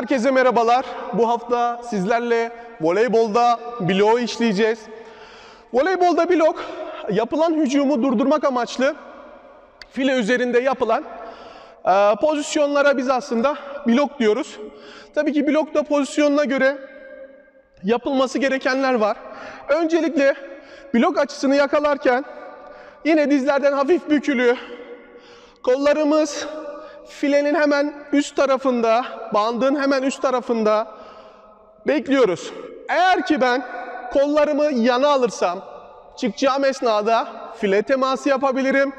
Herkese merhabalar. Bu hafta sizlerle voleybolda bloğu işleyeceğiz. Voleybolda blok yapılan hücumu durdurmak amaçlı file üzerinde yapılan e, pozisyonlara biz aslında blok diyoruz. Tabii ki blokta pozisyonuna göre yapılması gerekenler var. Öncelikle blok açısını yakalarken yine dizlerden hafif bükülü, kollarımız filenin hemen üst tarafında, bandın hemen üst tarafında bekliyoruz. Eğer ki ben kollarımı yana alırsam çıkacağım esnada file teması yapabilirim.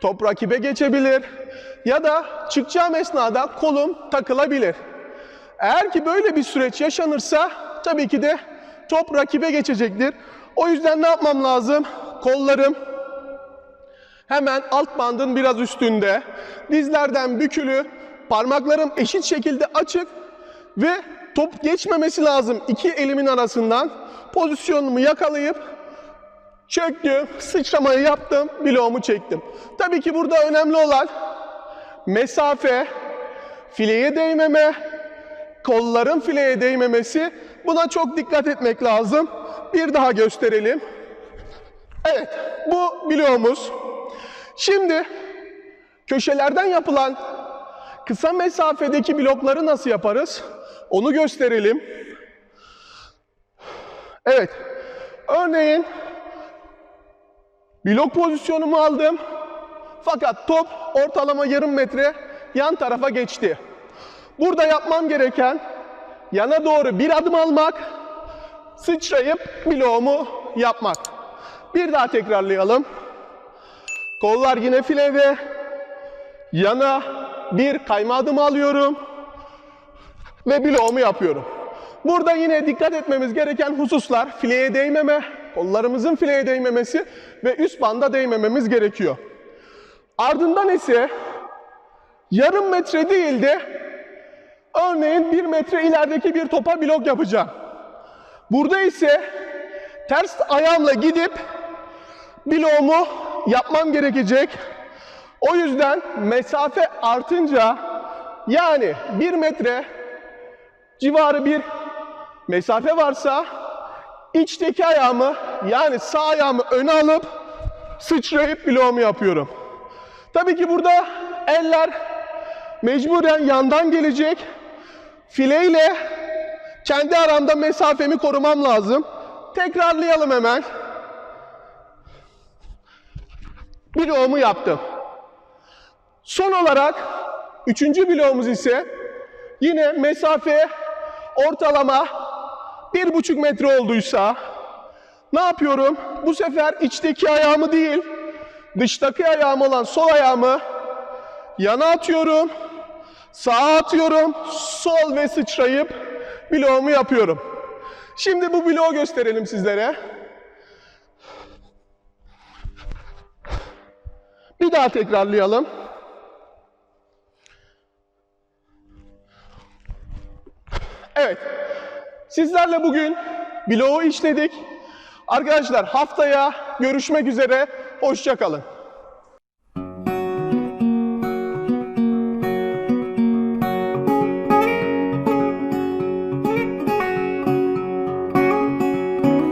Top rakibe geçebilir ya da çıkacağım esnada kolum takılabilir. Eğer ki böyle bir süreç yaşanırsa tabii ki de top rakibe geçecektir. O yüzden ne yapmam lazım? Kollarım hemen alt bandın biraz üstünde, dizlerden bükülü, parmaklarım eşit şekilde açık ve top geçmemesi lazım iki elimin arasından. Pozisyonumu yakalayıp çöktüm, sıçramayı yaptım, bloğumu çektim. Tabii ki burada önemli olan mesafe, fileye değmeme, kolların fileye değmemesi. Buna çok dikkat etmek lazım. Bir daha gösterelim. Evet, bu bloğumuz. Şimdi köşelerden yapılan kısa mesafedeki blokları nasıl yaparız? Onu gösterelim. Evet. Örneğin blok pozisyonumu aldım. Fakat top ortalama yarım metre yan tarafa geçti. Burada yapmam gereken yana doğru bir adım almak, sıçrayıp bloğumu yapmak. Bir daha tekrarlayalım. Kollar yine filede. Yana bir kayma adımı alıyorum. Ve bloğumu yapıyorum. Burada yine dikkat etmemiz gereken hususlar fileye değmeme, kollarımızın fileye değmemesi ve üst banda değmememiz gerekiyor. Ardından ise yarım metre değil de örneğin bir metre ilerideki bir topa blok yapacağım. Burada ise ters ayağımla gidip bloğumu yapmam gerekecek. O yüzden mesafe artınca yani bir metre civarı bir mesafe varsa içteki ayağımı yani sağ ayağımı öne alıp sıçrayıp bloğumu yapıyorum. Tabii ki burada eller mecburen yandan gelecek. Fileyle kendi aramda mesafemi korumam lazım. Tekrarlayalım hemen. Bloğumu yaptım. Son olarak üçüncü bloğumuz ise yine mesafe ortalama bir buçuk metre olduysa ne yapıyorum? Bu sefer içteki ayağımı değil dıştaki ayağım olan sol ayağımı yana atıyorum. Sağa atıyorum. Sol ve sıçrayıp bloğumu yapıyorum. Şimdi bu bloğu gösterelim sizlere. Bir daha tekrarlayalım. Evet. Sizlerle bugün bloğu işledik. Arkadaşlar haftaya görüşmek üzere. Hoşçakalın.